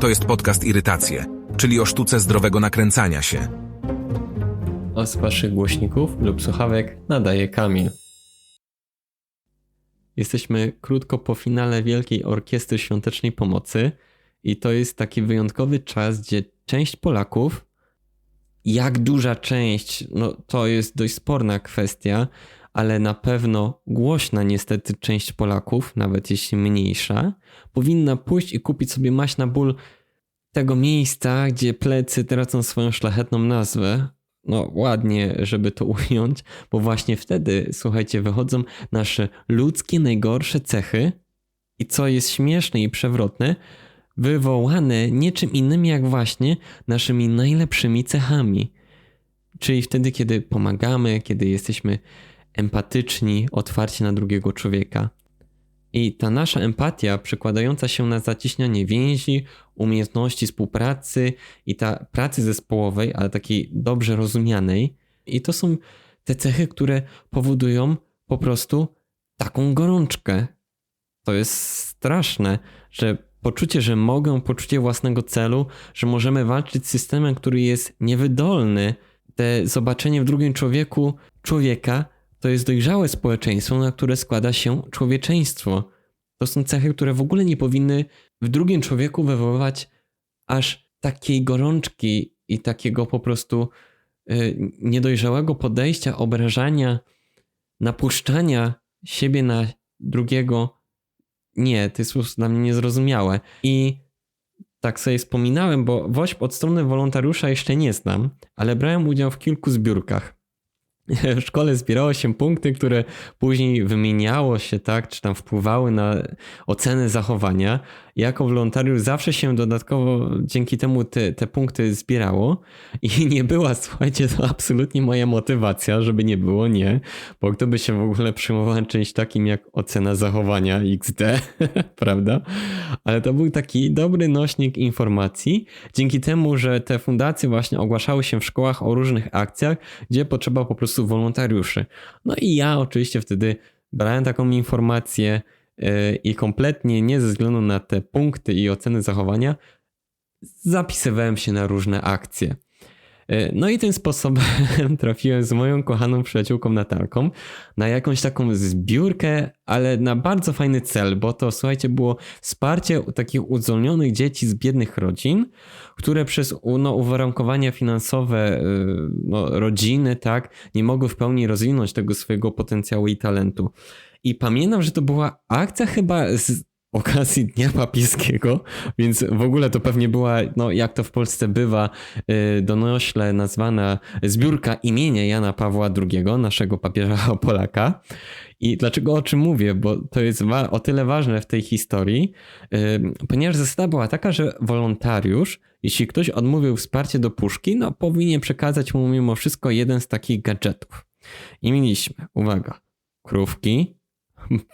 To jest podcast Irytacje, czyli o sztuce zdrowego nakręcania się. A z waszych głośników lub słuchawek nadaje Kamil. Jesteśmy krótko po finale Wielkiej Orkiestry Świątecznej Pomocy i to jest taki wyjątkowy czas, gdzie część Polaków, jak duża część, no to jest dość sporna kwestia, ale na pewno głośna niestety część Polaków, nawet jeśli mniejsza, powinna pójść i kupić sobie maść na ból tego miejsca, gdzie plecy tracą swoją szlachetną nazwę. No ładnie, żeby to ująć, bo właśnie wtedy, słuchajcie, wychodzą nasze ludzkie najgorsze cechy i co jest śmieszne i przewrotne, wywołane niczym innym jak właśnie naszymi najlepszymi cechami. Czyli wtedy, kiedy pomagamy, kiedy jesteśmy empatyczni, otwarci na drugiego człowieka. I ta nasza empatia, przekładająca się na zacieśnianie więzi, umiejętności współpracy i ta pracy zespołowej, ale takiej dobrze rozumianej, i to są te cechy, które powodują po prostu taką gorączkę. To jest straszne, że poczucie, że mogę, poczucie własnego celu, że możemy walczyć z systemem, który jest niewydolny, te zobaczenie w drugim człowieku człowieka, to jest dojrzałe społeczeństwo, na które składa się człowieczeństwo. To są cechy, które w ogóle nie powinny w drugim człowieku wywoływać aż takiej gorączki i takiego po prostu y, niedojrzałego podejścia, obrażania, napuszczania siebie na drugiego. Nie, to jest dla mnie niezrozumiałe. I tak sobie wspominałem, bo WOŚP od strony wolontariusza jeszcze nie znam, ale brałem udział w kilku zbiórkach. w szkole zbierało się punkty, które później wymieniało się, tak, czy tam wpływały na ocenę zachowania. Jako wolontariusz zawsze się dodatkowo dzięki temu te, te punkty zbierało i nie była, słuchajcie, to absolutnie moja motywacja, żeby nie było, nie, bo kto by się w ogóle przyjmował czymś takim jak ocena zachowania XD, prawda? Ale to był taki dobry nośnik informacji, dzięki temu, że te fundacje właśnie ogłaszały się w szkołach o różnych akcjach, gdzie potrzeba po prostu prostu wolontariuszy. No i ja oczywiście wtedy brałem taką informację y, i kompletnie nie ze względu na te punkty i oceny zachowania zapisywałem się na różne akcje. Y, no i tym sposobem trafiłem z moją kochaną przyjaciółką Natalką na jakąś taką zbiórkę, ale na bardzo fajny cel, bo to słuchajcie, było wsparcie takich uzdolnionych dzieci z biednych rodzin, które przez no, uwarunkowania finansowe y, no, rodziny, tak, nie mogły w pełni rozwinąć tego swojego potencjału i talentu. I pamiętam, że to była akcja chyba z okazji Dnia Papieskiego, więc w ogóle to pewnie była, no jak to w Polsce bywa, y, donośle nazwana zbiórka imienia Jana Pawła II, naszego papieża Polaka. I dlaczego o czym mówię? Bo to jest o tyle ważne w tej historii, y, ponieważ zasada była taka, że wolontariusz, jeśli ktoś odmówił wsparcie do puszki, no powinien przekazać mu mimo wszystko jeden z takich gadżetów. I mieliśmy, uwaga, krówki,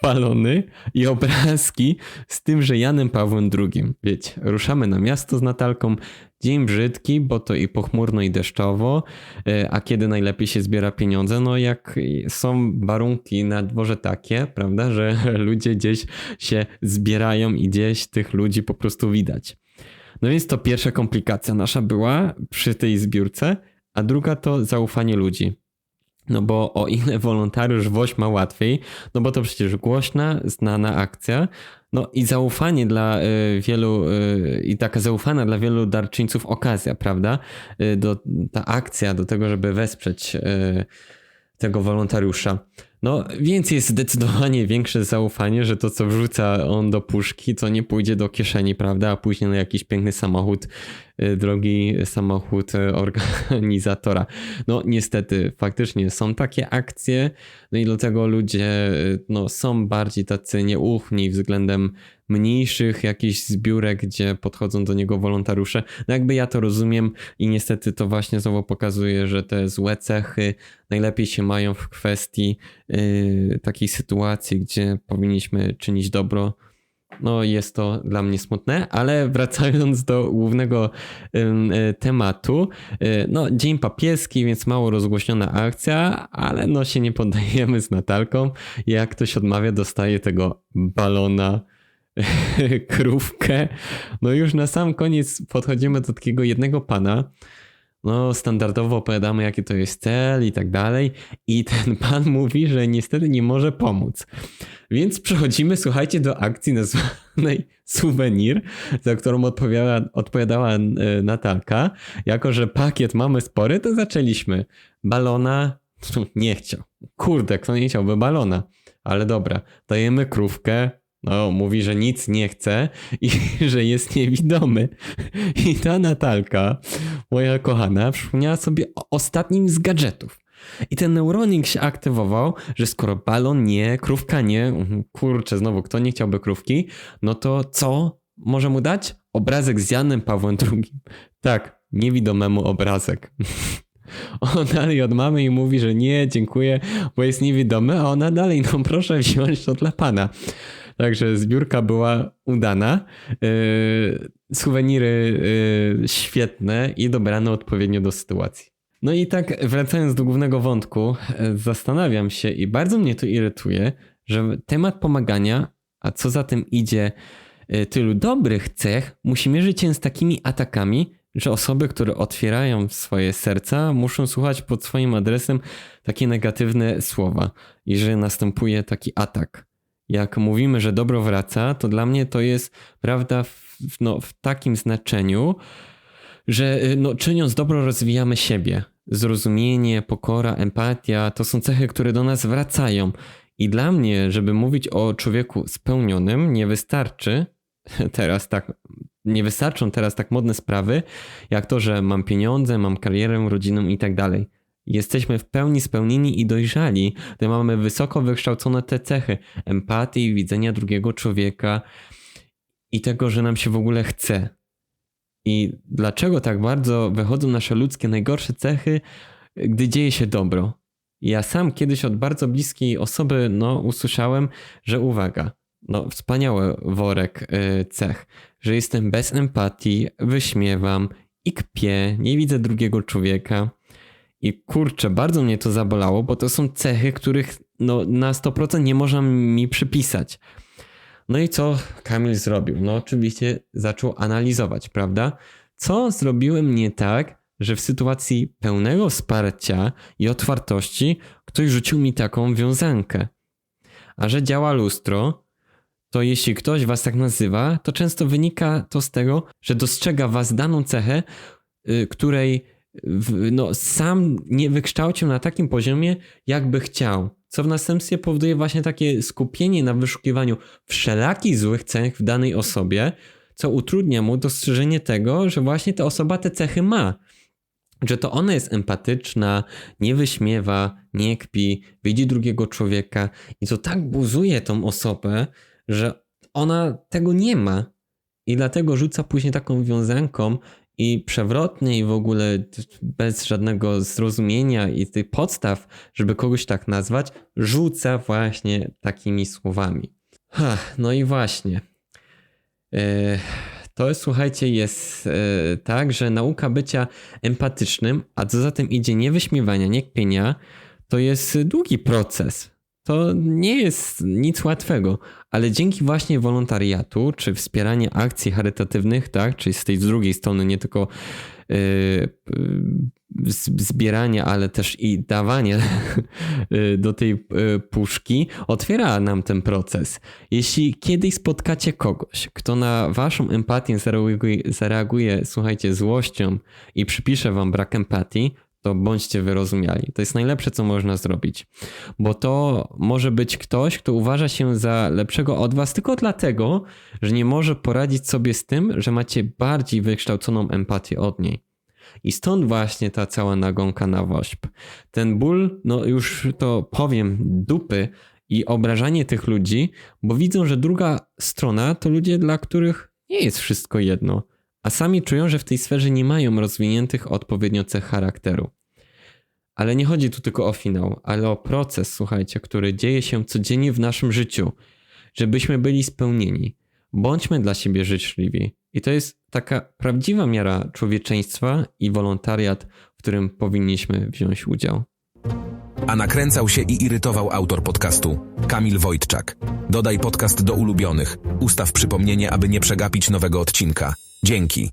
balony i obrazki z tym, że Janem Pawłem II. Wiecie, ruszamy na miasto z Natalką. Dzień brzydki, bo to i pochmurno i deszczowo. E, a kiedy najlepiej się zbiera pieniądze? No jak są warunki na dworze takie, prawda, że ludzie gdzieś się zbierają i gdzieś tych ludzi po prostu widać. No więc to pierwsza komplikacja nasza była przy tej zbiórce, a druga to zaufanie ludzi. No bo o ile wolontariusz woź ma łatwiej, no bo to przecież głośna, znana akcja, no i zaufanie dla y, wielu, y, i taka zaufana dla wielu darczyńców okazja, prawda? Y, do, ta akcja do tego, żeby wesprzeć tego wolontariusza. No, więc jest zdecydowanie większe zaufanie, że to, co wrzuca on do puszki, to nie pójdzie do kieszeni, prawda? A później na jakiś piękny samochód, y, drogi samochód y, organizatora. No, niestety, faktycznie są takie akcje, no i dlatego ludzie y, no, są bardziej tacy nieufni względem mniejszych jakichś zbiórek, gdzie podchodzą do niego wolontariusze. No jakby ja to rozumiem i niestety to właśnie znowu pokazuje, że te złe cechy najlepiej się mają w kwestii takiej sytuacji, gdzie powinniśmy czynić dobro. No, jest to dla mnie smutne, ale wracając do głównego y, tematu, y, no, Dzień Papieski, więc mało rozgłośniona akcja, ale no się nie poddajemy z Natalką. Jak ktoś odmawia, dostaje tego balona krówkę. No już na sam koniec podchodzimy do takiego jednego pana. No, standardowo opowiadamy, jaki to jest cel i tak dalej. I ten pan mówi, że niestety nie może pomóc. Więc przechodzimy, słuchajcie, do akcji nazwanej Suwenir, za którą odpowiada, odpowiadała e, Natalka. Jako, że pakiet mamy spory, to zaczęliśmy. Balona nie chciał. Kurde, kto nie chciałby balona? Ale dobra, dajemy krówkę, no, mówi, że nic nie chce i że jest niewidomy. I ta Natalka, moja kochana, przypomniała sobie o ostatnim z gadżetów. I ten neuronik się aktywował, że skoro balon nie, krówka nie, mhm, kurczę, znowu, kto nie chciałby krówki, no to co może mu dać? Obrazek z Janem Pawłem II. Tak, niewidomemu obrazek. On dalej od mamy i mówi, że nie, dziękuję, bo jest niewidomy, a ona dalej, no proszę wziąć to dla pana. Także zbiórka była udana. Yy, suweniry yy, świetne i dobrane odpowiednio do sytuacji. No i tak wracając do głównego wątku, yy, zastanawiam się i bardzo mnie to irytuje, że temat pomagania, a co za tym idzie, tylu dobrych cech, musi mierzyć się z takimi atakami, że osoby, które otwierają swoje serca, muszą słuchać pod swoim adresem takie negatywne słowa i że następuje taki atak jak mówimy, że dobro wraca, to dla mnie to jest prawda w, no, w takim znaczeniu, że y, no, czyniąc dobro rozwijamy siebie. Zrozumienie, pokora, empatia to są cechy, które do nas wracają. I dla mnie, żeby mówić o człowieku spełnionym, nie wystarczy teraz tak, nie wystarczą teraz tak modne sprawy, jak to, że mam pieniądze, mam karierę, rodzinę i tak dalej jesteśmy w pełni spełnieni i dojrzali, gdy mamy wysoko wykształcone te cechy empatii, widzenia drugiego człowieka i tego, że nam się w ogóle chce. I dlaczego tak bardzo wychodzą nasze ludzkie najgorsze cechy, gdy dzieje się dobro? Ja sam kiedyś od bardzo bliskiej osoby no, usłyszałem, że uwaga, no wspaniały worek y, cech, że jestem bez empatii, wyśmiewam i kpię, nie widzę drugiego człowieka. I kurczę, bardzo mnie to zabolało, bo to są cechy, których no, na 100% nie można mi przypisać. No i co Kamil zrobił? No oczywiście zaczął analizować, prawda? Co zrobiłem nie tak, że w sytuacji pełnego wsparcia i otwartości ktoś rzucił mi taką wiązankę? A że działa lustro, to jeśli ktoś was tak nazywa, to często wynika to z tego, że dostrzega was daną cechę, yy, której no, sam nie wykształcił na takim poziomie, jakby chciał. Co w następstwie powoduje właśnie takie skupienie na wyszukiwaniu wszelakich złych cech w danej osobie, co utrudnia mu dostrzeżenie tego, że właśnie ta osoba te cechy ma. Że to ona jest empatyczna, nie wyśmiewa, nie kpi, widzi drugiego człowieka i to tak buzuje tą osobę, że ona tego nie ma. I dlatego rzuca później taką wiązanką, i przewrotnie i w ogóle bez żadnego zrozumienia i tych podstaw, żeby kogoś tak nazwać, rzuca właśnie takimi słowami. Ha, no i właśnie. E, to słuchajcie, jest e, tak, że nauka bycia empatycznym, a co za tym idzie nie wyśmiewania, nie kpienia, to jest długi proces. To nie jest nic łatwego, ale dzięki właśnie wolontariatu, czy wspieraniu akcji charytatywnych, tak, czyli z tej drugiej strony nie tylko yy, zbierania, ale też i dawania yy, do tej yy, puszki, otwiera nam ten proces. Jeśli kiedyś spotkacie kogoś, kto na waszą empatię zareaguje, zareaguje słuchajcie, złością i przypisze wam brak empatii, to bądźcie wyrozumiali. To jest najlepsze, co można zrobić. Bo to może być ktoś, kto uważa się za lepszego od was tylko dlatego, że nie może poradzić sobie z tym, że macie bardziej wykształconą empatię od niej. I stąd właśnie ta cała nagonka na wośp. Ten ból, no już to powiem, dupy i obrażanie tych ludzi, bo widzą, że druga strona to ludzie, dla których nie jest wszystko jedno a sami czują, że w tej sferze nie mają rozwiniętych odpowiednio cech charakteru. Ale nie chodzi tu tylko o finał, ale o proces, słuchajcie, który dzieje się codziennie w naszym życiu, żebyśmy byli spełnieni. Bądźmy dla siebie życzliwi. I to jest taka prawdziwa miara człowieczeństwa i wolontariat, w którym powinniśmy wziąć udział. A nakręcał się i irytował autor podcastu, Kamil Wojtczak. Dodaj podcast do ulubionych. Ustaw przypomnienie, aby nie przegapić nowego odcinka. Dzięki.